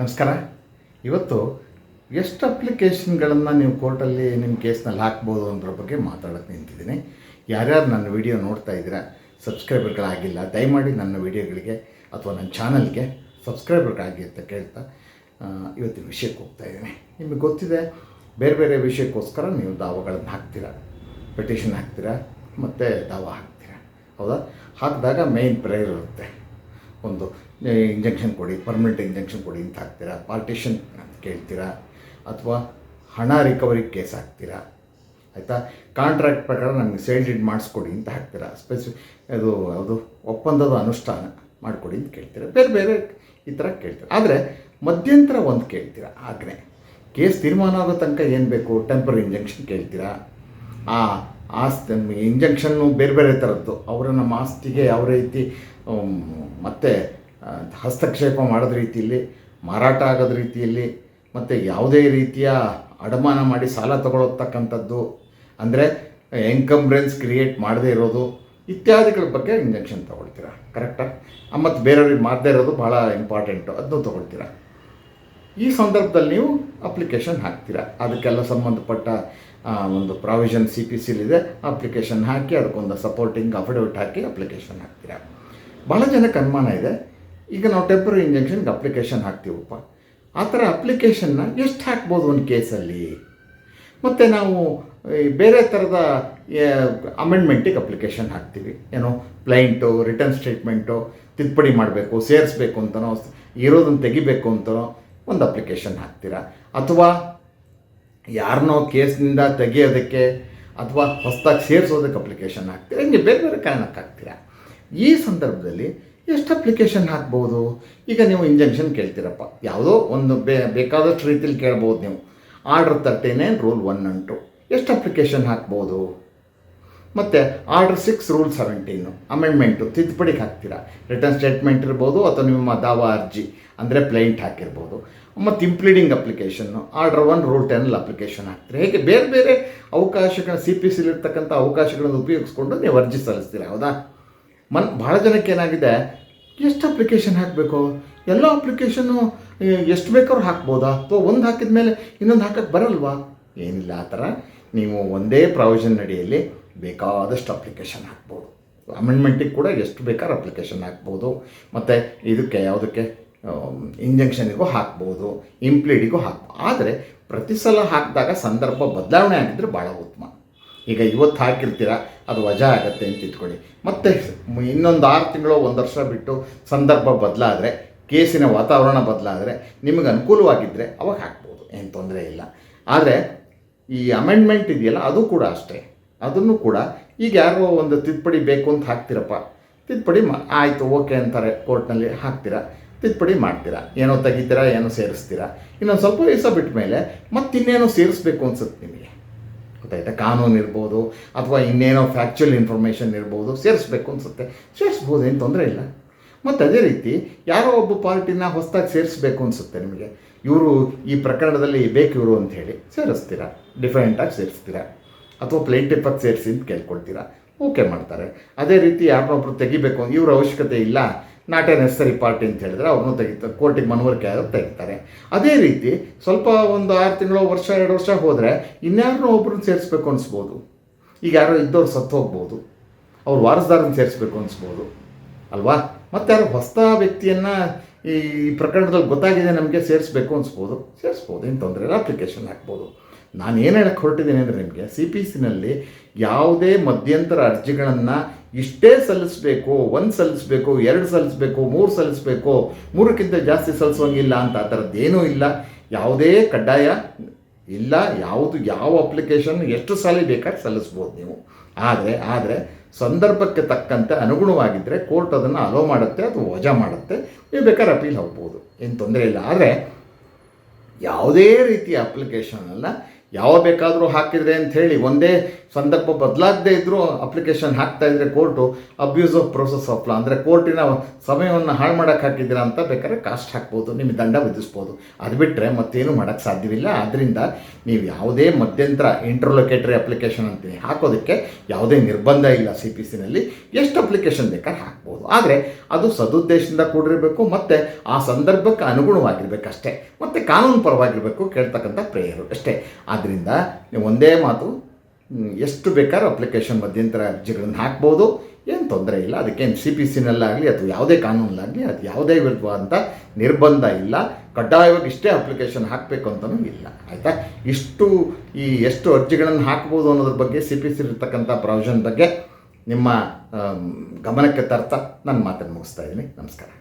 ನಮಸ್ಕಾರ. ಇವತ್ತು ಎಷ್ಟು ಅಪ್ಲಿಕೇಶನ್ಗಳನ್ನು ನೀವು ಕೋರ್ಟಲ್ಲಿ ನಿಮ್ಮ ಕೇಸ್ನಲ್ಲಿ ಹಾಕ್ಬೋದು ಅನ್ನೋದ್ರ ಬಗ್ಗೆ ಮಾತಾಡೋಕ್ಕೆ ನಿಂತಿದ್ದೀನಿ. ಯಾರ್ಯಾರು ನನ್ನ ವಿಡಿಯೋ ನೋಡ್ತಾ ಇದ್ದೀರಾ, ಸಬ್ಸ್ಕ್ರೈಬರ್ಗಳಾಗಿಲ್ಲ, ದಯಮಾಡಿ ನನ್ನ ವಿಡಿಯೋಗಳಿಗೆ ಅಥವಾ ನನ್ನ ಚಾನಲ್ಗೆ ಸಬ್ಸ್ಕ್ರೈಬರ್ಗಳಾಗಿ ಅಂತ ಕೇಳ್ತಾ ಇವತ್ತಿನ ವಿಷಯಕ್ಕೆ ಹೋಗ್ತಾ ಇದ್ದೀನಿ. ನಿಮಗೆ ಗೊತ್ತಿದೆ, ಬೇರೆ ಬೇರೆ ವಿಷಯಕ್ಕೋಸ್ಕರ ನೀವು ದಾವಗಳನ್ನು ಹಾಕ್ತೀರಾ? ಪೆಟಿಷನ್ ಹಾಕ್ತೀರಾ? ಮತ್ತು ದಾವ ಹಾಕ್ತೀರಾ? ಹೌದಾ? ಹಾಕಿದಾಗ ಮೇಯ್ನ್ ಪ್ರೇಯರ್ ಇರುತ್ತೆ. ಒಂದು ಇಂಜೆಕ್ಷನ್ ಕೊಡಿ ಪರ್ಮನೆಂಟ್ ಇಂಜೆಕ್ಷನ್ ಕೊಡಿ ಅಂತ ಹಾಕ್ತೀರಾ? ಪಾರ್ಟಿಷನ್ ಅಂತ ಕೇಳ್ತೀರಾ? ಅಥವಾ ಹಣ ರಿಕವರಿ ಕೇಸ್ ಹಾಕ್ತೀರಾ? ಆಯಿತಾ? ಕಾಂಟ್ರಾಕ್ಟ್ ಪ್ರಕಾರ ನಮಗೆ ಸೇಲ್ ಡೀಡ್ ಮಾಡಿಸ್ಕೊಡಿ ಅಂತ ಹಾಕ್ತೀರಾ? ಸ್ಪೆಸಿ ಅದು ಅದು ಒಪ್ಪಂದದ ಅನುಷ್ಠಾನ ಮಾಡಿಕೊಡಿ ಅಂತ ಕೇಳ್ತೀರಾ? ಬೇರೆ ಬೇರೆ ಈ ಥರ ಕೇಳ್ತೀರಾ? ಆದರೆ ಮಧ್ಯಂತರ ಒಂದು ಕೇಳ್ತೀರಾ? ಆಜ್ಞೆ ಕೇಸ್ ತೀರ್ಮಾನ ಆಗೋ ತನಕ ಏನು ಬೇಕು? ಟೆಂಪರರಿ ಇಂಜೆಕ್ಷನ್ ಕೇಳ್ತೀರಾ? ಆ, ಆಸ್ತಿ ಇಂಜೆಕ್ಷನ್ನು ಬೇರೆ ಬೇರೆ ಥರದ್ದು. ಅವರ ನಮ್ಮ ಆಸ್ತಿಗೆ ಯಾವ ರೀತಿ ಮತ್ತೆ ಹಸ್ತಕ್ಷೇಪ ಮಾಡೋದ ರೀತಿಯಲ್ಲಿ, ಮಾರಾಟ ಆಗೋದ ರೀತಿಯಲ್ಲಿ, ಮತ್ತು ಯಾವುದೇ ರೀತಿಯ ಅಡಮಾನ ಮಾಡಿ ಸಾಲ ತಗೊಳ್ತಕ್ಕಂಥದ್ದು ಅಂದರೆ ಎನ್ಕಂಬ್ರೆನ್ಸ್ ಕ್ರಿಯೇಟ್ ಮಾಡದೇ ಇರೋದು, ಇತ್ಯಾದಿಗಳ ಬಗ್ಗೆ ಇಂಜೆಕ್ಷನ್ ತೊಗೊಳ್ತೀರಾ? ಕರೆಕ್ಟಾ ಮತ್ತು ಬೇರೆಯವ್ರಿಗೆ ಮಾಡದೇ ಇರೋದು ಭಾಳ ಇಂಪಾರ್ಟೆಂಟು ಅದನ್ನು ತೊಗೊಳ್ತೀರಾ? ಈ ಸಂದರ್ಭದಲ್ಲಿ ನೀವು ಅಪ್ಲಿಕೇಶನ್ ಹಾಕ್ತೀರಾ? ಅದಕ್ಕೆಲ್ಲ ಸಂಬಂಧಪಟ್ಟ ಒಂದು ಪ್ರಾವಿಷನ್ ಸಿ ಪಿ ಸಿಲಿದೆ ಅಪ್ಲಿಕೇಶನ್ ಹಾಕಿ ಅದಕ್ಕೊಂದು ಸಪೋರ್ಟಿಂಗ್ ಅಫಿಡವಿಟ್ ಹಾಕಿ ಅಪ್ಲಿಕೇಶನ್ ಹಾಕ್ತೀರಾ? ಭಾಳ ಜನಕ್ಕೆ ಅನುಮಾನ ಇದೆ. ಈಗ ನಾವು ಟೆಂಪ್ರರಿ ಇಂಜೆಕ್ಷನ್ಗೆ ಅಪ್ಲಿಕೇಶನ್ ಹಾಕ್ತೀವಪ್ಪ. ಆ ಥರ ಅಪ್ಲಿಕೇಶನ್ನ ಎಷ್ಟು ಹಾಕ್ಬೋದು ಒಂದು ಕೇಸಲ್ಲಿ ಮತ್ತು ನಾವು ಬೇರೆ ಥರದ ಅಮೆಂಡ್ಮೆಂಟಿಗೆ ಅಪ್ಲಿಕೇಶನ್ ಹಾಕ್ತೀವಿ. ಏನೋ ಪ್ಲೈಂಟು ರಿಟರ್ನ್ ಸ್ಟೇಟ್ಮೆಂಟು ತಿದ್ದುಪಡಿ ಮಾಡಬೇಕು, ಸೇರಿಸ್ಬೇಕು ಅಂತನೋ, ಇರೋದನ್ನು ತೆಗಿಬೇಕು ಅಂತನೋ ಒಂದು ಅಪ್ಲಿಕೇಶನ್ ಹಾಕ್ತೀರಾ? ಅಥವಾ ಯಾರನ್ನೋ ಕೇಸ್ನಿಂದ ತೆಗಿಯೋದಕ್ಕೆ ಅಥವಾ ಹೊಸದಾಗಿ ಸೇರಿಸೋದಕ್ಕೆ ಅಪ್ಲಿಕೇಶನ್ ಹಾಕ್ತೀರಾ? ಹಿಂಗೆ ಬೇರೆ ಬೇರೆ ಕಾರಣಕ್ಕೆ ಹಾಕ್ತೀರಾ ಈ ಸಂದರ್ಭದಲ್ಲಿ ಎಷ್ಟು ಅಪ್ಲಿಕೇಶನ್ ಹಾಕ್ಬೋದು? ಈಗ ನೀವು ಇಂಜೆಕ್ಷನ್ ಕೇಳ್ತೀರಪ್ಪ. ಯಾವುದೋ ಒಂದು ಬೇ, ಬೇಕಾದಷ್ಟು ರೀತಿಯಲ್ಲಿ ಕೇಳ್ಬೋದು ನೀವು. Order thirty nine rule one and two ಎಷ್ಟು ಅಪ್ಲಿಕೇಶನ್ ಹಾಕ್ಬೋದು? ಮತ್ತು order six rule seventeen amendment ತಿದ್ದುಪಡಿಗೆ ಹಾಕ್ತೀರಾ? ರಿಟರ್ನ್ ಸ್ಟೇಟ್ಮೆಂಟ್ ಇರ್ಬೋದು ಅಥವಾ ನಿಮ್ಮ ದಾವಾ ಅರ್ಜಿ, ಅಂದರೆ ಪ್ಲೇಂಟ್ ಹಾಕಿರ್ಬೋದು. ಮತ್ತು impleading application order one rule ಟೆನ್ನಲ್ಲಿ ಅಪ್ಲಿಕೇಶನ್ ಹಾಕ್ತೀರಾ? ಹೇಗೆ? ಬೇರೆ ಬೇರೆ ಅವಕಾಶಗಳ ಸಿ ಪಿ ಸಿಲಿರ್ತಕ್ಕಂಥ ಅವಕಾಶಗಳನ್ನು ಉಪಯೋಗಿಸ್ಕೊಂಡು ನೀವು ಅರ್ಜಿ ಸಲ್ಲಿಸ್ತೀರಾ? ಹೌದಾ? ಮನ್ ಭಾಳ ಜನಕ್ಕೆ ಏನಾಗಿದೆ? ಎಷ್ಟು ಅಪ್ಲಿಕೇಶನ್ ಹಾಕಬೇಕು? ಎಲ್ಲ ಅಪ್ಲಿಕೇಶನ್ನು ಎಷ್ಟು ಬೇಕಾದ್ರೂ ಹಾಕ್ಬೋದಾ? ಅಥವಾ ಒಂದು ಹಾಕಿದ ಮೇಲೆ ಇನ್ನೊಂದು ಹಾಕಕ್ಕೆ ಬರಲ್ವಾ? ಏನಿಲ್ಲ, ಆ ಥರ ನೀವು ಒಂದೇ ಪ್ರಾವಿಷನ್ ಅಡಿಯಲ್ಲಿ ಬೇಕಾದಷ್ಟು ಅಪ್ಲಿಕೇಶನ್ ಹಾಕ್ಬೋದು. ಅಮೆಂಡ್ಮೆಂಟಿಗೆ ಕೂಡ ಎಷ್ಟು ಬೇಕಾದ್ರೂ ಅಪ್ಲಿಕೇಶನ್ ಹಾಕ್ಬೋದು. ಮತ್ತು ಇದಕ್ಕೆ, ಯಾವುದಕ್ಕೆ ಇಂಜೆಕ್ಷನಿಗೂ ಹಾಕ್ಬೋದು ಇಂಪ್ಲೀಡಿಗೂ ಹಾಕ್ಬೋದು ಆದರೆ ಪ್ರತಿ ಸಲ ಹಾಕಿದಾಗ ಸಂದರ್ಭ ಬದಲಾವಣೆ ಆಗಿದ್ದರೆ ಭಾಳ ಉತ್ತಮ. ಈಗ ಇವತ್ತು ಹಾಕಿರ್ತೀರ, ಅದು ವಜಾ ಆಗತ್ತೆ ಅಂತ ಇಟ್ಕೊಳ್ಳಿ. ಮತ್ತೆ ಇನ್ನೊಂದು ಆರು ತಿಂಗಳು, ಒಂದು ವರ್ಷ ಬಿಟ್ಟು ಸಂದರ್ಭ ಬದಲಾದರೆ, ಕೇಸಿನ ವಾತಾವರಣ ಬದಲಾದರೆ, ನಿಮಗೆ ಅನುಕೂಲವಾಗಿದ್ದರೆ ಅವಾಗ ಹಾಕ್ಬೋದು, ಏನು ತೊಂದರೆ ಇಲ್ಲ. ಆದರೆ ಈ ಅಮೆಂಡ್ಮೆಂಟ್ ಇದೆಯಲ್ಲ, ಅದು ಕೂಡ ಅಷ್ಟೇ. ಅದನ್ನು ಕೂಡ ಈಗ ಯಾರೋ ಒಂದು ತಿದ್ದುಪಡಿ ಬೇಕು ಅಂತ ಹಾಕ್ತಿರಪ್ಪ, ತಿದ್ದುಪಡಿ ಮಾ, ಆಯಿತು, ಓಕೆ ಅಂತಾರೆ ಕೋರ್ಟ್ನಲ್ಲಿ, ಹಾಕ್ತೀರಾ, ತಿದ್ದುಪಡಿ ಮಾಡ್ತೀರಾ. ಏನೋ ತೆಗಿತೀರಾ, ಏನೋ ಸೇರಿಸ್ತೀರಾ. ಇನ್ನೊಂದು ಸ್ವಲ್ಪ ದಿವಸ ಬಿಟ್ಟ ಮೇಲೆ ಮತ್ತಿನ್ನೇನೋ ಸೇರಿಸ್ಬೇಕು ಅನ್ಸುತ್ತೆ ನಿಮಗೆ. ಗೊತ್ತಾಯ್ತಾ ಕಾನೂನು ಇರ್ಬೋದು ಅಥವಾ ಇನ್ನೇನೋ ಫ್ಯಾಕ್ಚುಯಲ್ ಇನ್ಫಾರ್ಮೇಷನ್ ಇರ್ಬೋದು, ಸೇರಿಸ್ಬೇಕು ಅನಿಸುತ್ತೆ. ಸೇರಿಸ್ಬೋದು, ಏನು ತೊಂದರೆ ಇಲ್ಲ. ಮತ್ತು ಅದೇ ರೀತಿ, ಯಾರೋ ಒಬ್ಬ ಪಾರ್ಟಿನ ಹೊಸದಾಗಿ ಸೇರಿಸ್ಬೇಕು ಅನಿಸುತ್ತೆ ನಿಮಗೆ. ಇವರು ಈ ಪ್ರಕರಣದಲ್ಲಿ ಬೇಕು ಇವರು ಅಂತ ಹೇಳಿ ಸೇರಿಸ್ತೀರಾ? ಡಿಫರೆಂಟಾಗಿ ಸೇರಿಸ್ತೀರಾ? ಅಥವಾ ಪ್ಲೇಂಟಿಫಾಗಿ ಸೇರಿಸಿ ಅಂತ ಕೇಳ್ಕೊಳ್ತೀರಾ? ಓಕೆ ಮಾಡ್ತಾರೆ. ಅದೇ ರೀತಿ ಯಾರನ್ನೊಬ್ರು ತೆಗಿಬೇಕು, ಇವ್ರ ಅವಶ್ಯಕತೆ ಇಲ್ಲ ನಾಟ್ ಎ ನೆಸರಿ ಪಾರ್ಟಿ ಅಂತ ಹೇಳಿದ್ರೆ ಅವ್ರನ್ನೂ ತೆಗಿತಾರೆ ಕೋರ್ಟಿಗೆ ಮನವರಿಕೆ ಆಗೋದು ತೆಗಿತಾರೆ. ಅದೇ ರೀತಿ ಸ್ವಲ್ಪ ಒಂದು ಆರು ತಿಂಗಳು, ವರ್ಷ, ಎರಡು ವರ್ಷ ಹೋದರೆ ಇನ್ಯಾರನ್ನೂ ಒಬ್ರನ್ನ ಸೇರಿಸ್ಬೇಕು ಅನಿಸ್ಬೋದು. ಈಗ ಯಾರೋ ಇದ್ದವ್ರು ಸತ್ತು ಹೋಗ್ಬೋದು. ಅವ್ರು ವಾರಸ್ದಾರನ್ನ ಸೇರಿಸ್ಬೇಕು ಅನಿಸ್ಬೋದು. ಅಲ್ವಾ? ಮತ್ತು ಯಾರು ಹೊಸ ವ್ಯಕ್ತಿಯನ್ನು ಈ ಪ್ರಕರಣದಲ್ಲಿ ಗೊತ್ತಾಗಿದೆ ನಮಗೆ ಸೇರಿಸ್ಬೇಕು ಅನಿಸ್ಬೋದು. ಸೇರಿಸ್ಬೋದು, ಏನು ತೊಂದರೆ ಇಲ್ಲ ಅಪ್ಲಿಕೇಶನ್ ಹಾಕ್ಬೋದು. ನಾನು ಏನು ಹೇಳಕ್ಕೆ ಹೊರಟಿದ್ದೀನಿ ಅಂದರೆ ನಿಮಗೆ ಸಿ ಪಿ ಸಿನಲ್ಲಿ ಯಾವುದೇ ಮಧ್ಯಂತರ ಅರ್ಜಿಗಳನ್ನು ಇಷ್ಟೇ ಸಲ್ಲಿಸಬೇಕು, ಒಂದು ಸಲ್ಲಿಸಬೇಕು, ಎರಡು ಸಲ್ಲಿಸಬೇಕು, ಮೂರು ಸಲ್ಲಿಸಬೇಕು, ಮೂರಕ್ಕಿಂತ ಜಾಸ್ತಿ ಸಲ್ಲಿಸೋಂಗಿಲ್ಲ ಅಂತ ಆ ಥರದ್ದೇನೂ ಇಲ್ಲ. ಯಾವುದೇ ಕಡ್ಡಾಯ ಇಲ್ಲ. ಯಾವುದು, ಯಾವ ಅಪ್ಲಿಕೇಶನ್ ಎಷ್ಟು ಸಾಲ ಬೇಕಾದ್ರೆ ಸಲ್ಲಿಸ್ಬೋದು ನೀವು. ಆದರೆ ಆದರೆ ಸಂದರ್ಭಕ್ಕೆ ತಕ್ಕಂತೆ ಅನುಗುಣವಾಗಿದ್ದರೆ ಕೋರ್ಟ್ ಅದನ್ನು ಅಲೋ ಮಾಡುತ್ತೆ ಅಥವಾ ವಜಾ ಮಾಡುತ್ತೆ. ನೀವು ಬೇಕಾದ್ರೆ ಅಪೀಲ್ ಹೋಗ್ಬೋದು. ಏನು ತೊಂದರೆ ಇಲ್ಲ. ಆದರೆ ಯಾವುದೇ ರೀತಿಯ ಅಪ್ಲಿಕೇಶನನ್ನು ಯಾವ ಬೇಕಾದರೂ ಹಾಕಿದರೆ ಅಂತ ಹೇಳಿ, ಒಂದೇ ಸಂದರ್ಭ ಬದಲಾಗದೇ ಇದ್ದರೂ ಅಪ್ಲಿಕೇಶನ್ ಹಾಕ್ತಾ ಇದ್ದರೆ court abuse of process of law ಅಂದರೆ ಕೋರ್ಟಿನ ಸಮಯವನ್ನು ಹಾಳು ಮಾಡೋಕ್ಕೆ ಹಾಕಿದ್ದೀರಾ ಅಂತ ಬೇಕಾದ್ರೆ ಕಾಸ್ಟ್ ಹಾಕ್ಬೋದು, ನಿಮಗೆ ದಂಡ ವಿಧಿಸ್ಬೋದು. ಅದು ಬಿಟ್ಟರೆ ಮತ್ತೇನು ಮಾಡೋಕ್ಕೆ ಸಾಧ್ಯವಿಲ್ಲ. ಆದ್ದರಿಂದ ನೀವು ಯಾವುದೇ ಮಧ್ಯಂತರ ಇಂಟರ್ಲೊಕೇಟರಿ ಅಪ್ಲಿಕೇಶನ್ ಅಂತೀನಿ ಹಾಕೋದಕ್ಕೆ ಯಾವುದೇ ನಿರ್ಬಂಧ ಇಲ್ಲ ಸಿ ಪಿ ಸಿನಲ್ಲಿ ಎಷ್ಟು ಅಪ್ಲಿಕೇಶನ್ ಬೇಕಾದ್ರೆ ಹಾಕ್ಬೋದು. ಆದರೆ ಅದು ಸದುದ್ದೇಶದಿಂದ ಕೂಡಿರಬೇಕು, ಮತ್ತು ಆ ಸಂದರ್ಭಕ್ಕೆ ಅನುಗುಣವಾಗಿರಬೇಕಷ್ಟೇ. ಮತ್ತು ಕಾನೂನು ಪರವಾಗಿರಬೇಕು ಕೇಳ್ತಕ್ಕಂಥ ಪ್ರೇಯರು ಅಷ್ಟೇ. ಆದ್ದರಿಂದ ನೀವು ಒಂದೇ ಮಾತು ಎಷ್ಟು ಬೇಕಾದ್ರೂ ಅಪ್ಲಿಕೇಶನ್ ಮಧ್ಯಂತರ ಅರ್ಜಿಗಳನ್ನು ಹಾಕ್ಬೋದು. ಏನು ತೊಂದರೆ ಇಲ್ಲ. ಅದಕ್ಕೇನು ಸಿ ಪಿ ಸಿನಲ್ಲಾಗಲಿ ಅಥವಾ ಯಾವುದೇ ಕಾನೂನಲ್ಲಾಗಲಿ, ಅದು ಯಾವುದೇ ವಿರುದ್ಧವಾದಂಥ ನಿರ್ಬಂಧ ಇಲ್ಲ. ಕಡ್ಡಾಯವಾಗಿ ಇಷ್ಟೇ ಅಪ್ಲಿಕೇಶನ್ ಹಾಕಬೇಕು ಅಂತಲೂ ಇಲ್ಲ. ಆಯಿತಾ? ಇಷ್ಟು ಈ ಎಷ್ಟು ಅರ್ಜಿಗಳನ್ನು ಹಾಕ್ಬೋದು ಅನ್ನೋದ್ರ ಬಗ್ಗೆ ಸಿ ಪಿ ಸಿ ಇರ್ತಕ್ಕಂಥ ಪ್ರಾವಿಷನ್ ಬಗ್ಗೆ ನಿಮ್ಮ ಗಮನಕ್ಕೆ ತರ್ತಾ ನನ್ನ ಮಾತನ್ನು ಮುಗಿಸ್ತಾ ಇದ್ದೀನಿ. ನಮಸ್ಕಾರ.